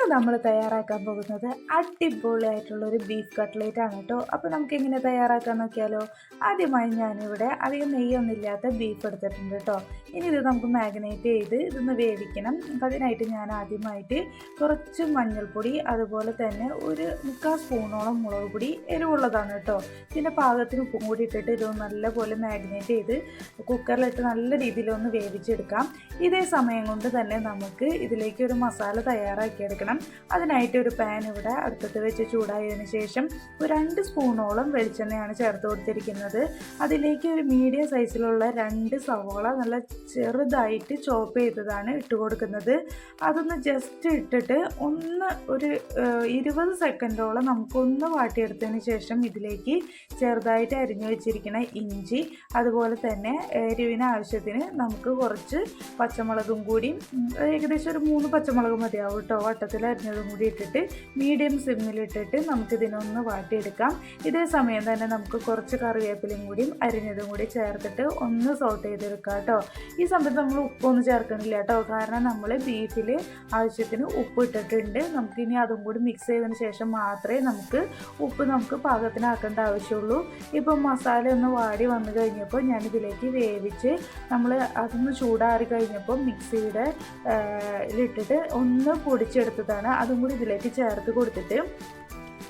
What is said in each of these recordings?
ഇന്ന് നമ്മൾ തയ്യാറാക്കാൻ പോകുന്നത്. അടിപൊളിയായിട്ടുള്ള ഒരു ബീഫ് കട്ട്ലേറ്റ് ആണ് കേട്ടോ. അപ്പോൾ നമുക്ക് എങ്ങനെ തയ്യാറാക്കാൻ നോക്കിയാലോ? ആദ്യമായി ഞാനിവിടെ അധികം നെയ്യൊന്നും ഇല്ലാത്ത ബീഫ് എടുത്തിട്ടുണ്ട് കേട്ടോ. ഇനി ഇത് നമുക്ക് മാഗ്നേറ്റ് ചെയ്ത് ഇതൊന്ന് വേവിക്കണം. അതിനായിട്ട് ഞാൻ ആദ്യമായിട്ട് കുറച്ച് മഞ്ഞൾപ്പൊടി അതുപോലെ തന്നെ ഒരു മുക്കാൽ സ്പൂണോളം മുളക് പൊടി എരിവുള്ളതാണ് കേട്ടോ. പിന്നെ പാകത്തിന് ഉപ്പും കൂടി ഇട്ടിട്ട് ഇത് നല്ലപോലെ മാഗ്നേറ്റ് ചെയ്ത് കുക്കറിലിട്ട് നല്ല രീതിയിലൊന്ന് വേവിച്ചെടുക്കാം. ഇതേ സമയം കൊണ്ട് തന്നെ നമുക്ക് ഇതിലേക്ക് ഒരു മസാല തയ്യാറാക്കിയെടുക്കണം. അതിനായിട്ട് ഒരു പാൻ ഇവിടെ അടുപ്പത്ത് വെച്ച് ചൂടായതിനു ശേഷം ഒരു രണ്ട് സ്പൂണോളം വെളിച്ചെണ്ണയാണ് ചേർത്ത് കൊടുത്തിരിക്കുന്നത്. അതിലേക്ക് ഒരു മീഡിയം സൈസിലുള്ള രണ്ട് സവോള നല്ല ചെറുതായിട്ട് ചോപ്പ് ചെയ്തതാണ് ഇട്ട് കൊടുക്കുന്നത്. അതൊന്ന് ജസ്റ്റ് ഇട്ടിട്ട് ഒന്ന് ഒരു ഇരുപത് സെക്കൻഡോളം നമുക്കൊന്ന് വാട്ടിയെടുത്തതിന് ശേഷം ഇതിലേക്ക് ചെറുതായിട്ട് അരിഞ്ഞു വെച്ചിരിക്കുന്ന ഇഞ്ചി അതുപോലെ തന്നെ എരിവിന് ആവശ്യത്തിന് നമുക്ക് കുറച്ച് പച്ചമുളകും കൂടി ഏകദേശം ഒരു മൂന്ന് പച്ചമുളക് മതിയാവും കേട്ടോ വട്ടത്തിൽ അരിഞ്ഞതും കൂടി ഇട്ടിട്ട് മീഡിയം സിമ്മിലിട്ടിട്ട് നമുക്കിതിനൊന്ന് വാട്ടിയെടുക്കാം. ഇതേ സമയം തന്നെ നമുക്ക് കുറച്ച് കറിവേപ്പിലയും കൂടിയും അരിഞ്ഞതും കൂടി ചേർത്തിട്ട് ഒന്ന് സോട്ട് ചെയ്തെടുക്കാം കേട്ടോ. ഈ സമയത്ത് നമ്മൾ ഉപ്പൊന്നും ചേർക്കണില്ല കേട്ടോ. കാരണം നമ്മൾ ബീഫിൽ ആവശ്യത്തിന് ഉപ്പ് ഇട്ടിട്ടുണ്ട്. നമുക്കിനി അതും കൂടി മിക്സ് ചെയ്തതിന് ശേഷം മാത്രമേ നമുക്ക് ഉപ്പ് നമുക്ക് പാകത്തിനാക്കേണ്ട ആവശ്യമുള്ളൂ. ഇപ്പം മസാല ഒന്ന് വാടി വന്നു കഴിഞ്ഞപ്പോൾ ഞാനിതിലേക്ക് വേവിച്ച് നമ്മൾ അതൊന്ന് ചൂടാറി കഴിഞ്ഞപ്പോൾ മിക്സിയുടെ ഇതിലിട്ടിട്ട് ഒന്ന് പൊടിച്ചെടുത്തതാണ് അതും കൂടി ഇതിലേക്ക് ചേർത്ത് കൊടുത്തിട്ട്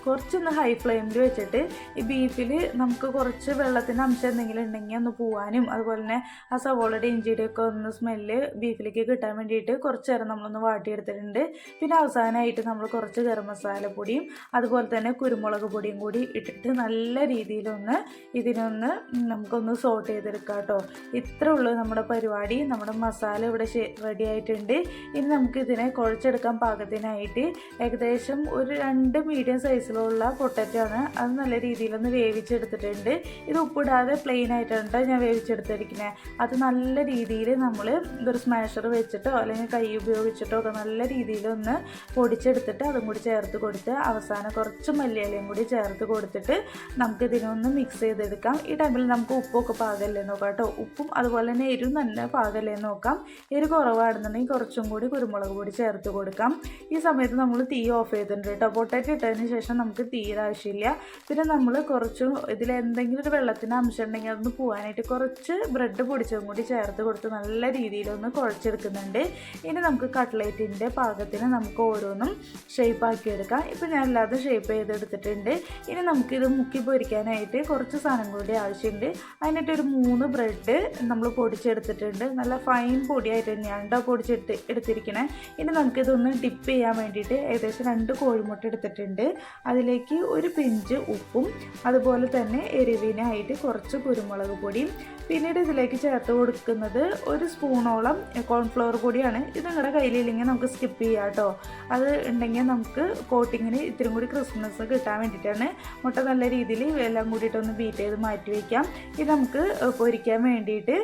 കുറച്ചൊന്ന് ഹൈ ഫ്ലെയിമിൽ വെച്ചിട്ട് ഈ ബീഫിൽ നമുക്ക് കുറച്ച് വെള്ളത്തിന്റെ അംശം എന്തെങ്കിലും ഉണ്ടെങ്കിൽ ഒന്ന് പോവാനും അതുപോലെ തന്നെ ആ സവോളയുടെ ഇഞ്ചിയുടെ ഒക്കെ ഒന്ന് സ്മെല്ല് ബീഫിലേക്ക് കിട്ടാൻ വേണ്ടിയിട്ട് കുറച്ച് നേരം നമ്മളൊന്ന് വാട്ടിയെടുത്തിട്ടുണ്ട്. പിന്നെ അവസാനമായിട്ട് നമ്മൾ കുറച്ച് ഗരം മസാലപ്പൊടിയും അതുപോലെ തന്നെ കുരുമുളക് പൊടിയും കൂടി ഇട്ടിട്ട് നല്ല രീതിയിലൊന്ന് ഇതിനൊന്ന് നമുക്കൊന്ന് സോട്ട് ചെയ്തെടുക്കാം കേട്ടോ. ഇത്ര ഉള്ളൂ നമ്മുടെ പരിപാടി. നമ്മുടെ മസാല ഇവിടെ റെഡി ആയിട്ടുണ്ട്. ഇനി നമുക്കിതിനെ കുഴച്ചെടുക്കാൻ പാകത്തിനായിട്ട് ഏകദേശം ഒരു രണ്ട് മീഡിയം സൈസിലുള്ള പൊട്ടറ്റോ ആണ് അത് നല്ല രീതിയിലൊന്ന് വേവിച്ചെടുത്തിട്ടുണ്ട്. ഇത് ഉപ്പിടാതെ പ്ലെയിൻ ആയിട്ടാണ് ഞാൻ വേവിച്ചെടുത്തിരിക്കുന്നത് അത് നല്ല രീതിയിൽ നമ്മൾ ഇതൊരു സ്മാഷർ വെച്ചിട്ടോ അല്ലെങ്കിൽ കൈ ഉപയോഗിച്ചിട്ടോ ഒക്കെ നല്ല രീതിയിലൊന്ന് പൊടിച്ചെടുത്തിട്ട് അതും കൂടി ചേർത്ത് കൊടുത്ത് അവസാനം കുറച്ച് മല്ലിയിലയും കൂടി ചേർത്ത് കൊടുത്തിട്ട് നമുക്ക് ഇതിനൊന്ന് മിക്സ് ചെയ്തെടുക്കാം. ഈ ടൈമിൽ നമുക്ക് ഉപ്പൊക്കെ പാകല്ലേ നോക്കാം കേട്ടോ ഉപ്പും അതുപോലെ തന്നെ എരിവും തന്നെ പാകല്ലേ നോക്കാം. എരി കുറവാണെന്നുണ്ടെങ്കിൽ കുറച്ചും കൂടി കുരുമുളക് പൊടി ചേർത്ത് കൊടുക്കാം. ഈ സമയത്ത് നമ്മൾ തീ ഓഫ് ചെയ്തിട്ടുണ്ട് കേട്ടോ പൊട്ടറ്റ് ഇട്ടതിന് ശേഷം നമുക്ക് തീരെ ആവശ്യമില്ല. പിന്നെ നമ്മൾ കുറച്ച് ഇതിൽ എന്തെങ്കിലും ഒരു വെള്ളത്തിന്റെ അംശം ഉണ്ടെങ്കിൽ അതൊന്ന് പോകാനായിട്ട് കുറച്ച് ബ്രെഡ് പൊടിച്ചതും കൂടി ചേർത്ത് കൊടുത്ത് നല്ല രീതിയിലൊന്ന് കുഴച്ചെടുക്കുന്നുണ്ട്. ഇനി നമുക്ക് കട്ട്ലേറ്റിന്റെ പാകത്തിന് നമുക്ക് ഓരോന്നും ഷേപ്പ് ആക്കി എടുക്കാം. ഇപ്പം ഞാൻ എല്ലാതും ഷേപ്പ് ചെയ്തെടുത്തിട്ടുണ്ട്. ഇനി നമുക്കിത് മുക്കി പൊരിക്കാനായിട്ട് കുറച്ച് സാധനം കൂടി ആവശ്യമുണ്ട്. അതിനായിട്ട് ഒരു മൂന്ന് ബ്രെഡ് നമ്മൾ പൊടിച്ചെടുത്തിട്ടുണ്ട്. നല്ല ഫൈൻ പൊടിയായിട്ട് തന്നെയാണ് കേട്ടോ പൊടിച്ചെടുത്ത് എടുത്തിരിക്കണേ. ഇനി നമുക്കിതൊന്ന് ഡിപ്പ് ചെയ്യാൻ വേണ്ടിയിട്ട് ഏകദേശം രണ്ട് കോഴിമുട്ട എടുത്തിട്ടുണ്ട്. അതിലേക്ക് ഒരു പിഞ്ച് ഉപ്പും അതുപോലെ തന്നെ എരിവിനായിട്ട് കുറച്ച് കുരുമുളക് പൊടിയും. പിന്നീട് ഇതിലേക്ക് ചേർത്ത് കൊടുക്കുന്നത് ഒരു സ്പൂണോളം കോൺഫ്ലവർ പൊടിയാണ്. ഇത് നിങ്ങളുടെ കയ്യിലില്ലെങ്കിൽ നമുക്ക് സ്കിപ്പ് ചെയ്യാം കേട്ടോ അത് ഉണ്ടെങ്കിൽ നമുക്ക് കോട്ടിങ്ങിന് ഇത്തിരി കൂടി ക്രിസ്മസ് കിട്ടാൻ വേണ്ടിയിട്ടാണ്. മുട്ട നല്ല രീതിയിൽ എല്ലാം കൂടിയിട്ടൊന്ന് ബീറ്റ് ചെയ്ത് മാറ്റി വയ്ക്കാം ഇത് നമുക്ക് പൊരിക്കാൻ വേണ്ടിയിട്ട്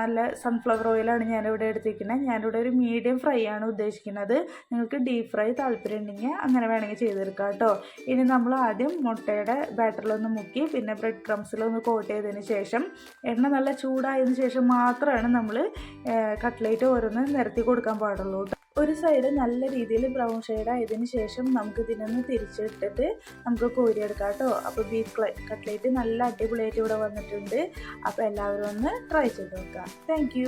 നല്ല സൺഫ്ലവർ ഓയിലാണ് ഞാനിവിടെ എടുത്തിരിക്കുന്നത്. ഞാനിവിടെ ഒരു മീഡിയം ഫ്രൈ ആണ് ഉദ്ദേശിക്കുന്നത്. നിങ്ങൾക്ക് ഡീപ്പ് ഫ്രൈ താല്പര്യം ഉണ്ടെങ്കിൽ അങ്ങനെ വേണമെങ്കിൽ ചെയ്തെടുക്കാം കേട്ടോ ഇനി നമ്മൾ ആദ്യം മുട്ടയുടെ ബാറ്ററിലൊന്ന് മുക്കി പിന്നെ ബ്രെഡ് ക്രംസിലൊന്ന് കോട്ട് ചെയ്തതിന് ശേഷം എണ്ണ നല്ല ചൂടായതിനു ശേഷം മാത്രമാണ് നമ്മൾ കട്ട്ലേറ്റ് ഓരോന്ന് നിരത്തി കൊടുക്കാൻ പാടുള്ളൂ ഒരു സൈഡ് നല്ല രീതിയിൽ ബ്രൗൺ ഷെയ്ഡ് ആയതിനു ശേഷം നമുക്ക് ഇതിനൊന്ന് തിരിച്ചിട്ടിട്ട് നമുക്ക് കോരിയെടുക്കാം കേട്ടോ അപ്പോൾ ബീഫ് കട്ട്ലേറ്റ് നല്ല അടിപൊളിയായിട്ട് ഇവിടെ വന്നിട്ടുണ്ട്. അപ്പോൾ എല്ലാവരും ഒന്ന് ട്രൈ ചെയ്ത് നോക്കാം. താങ്ക്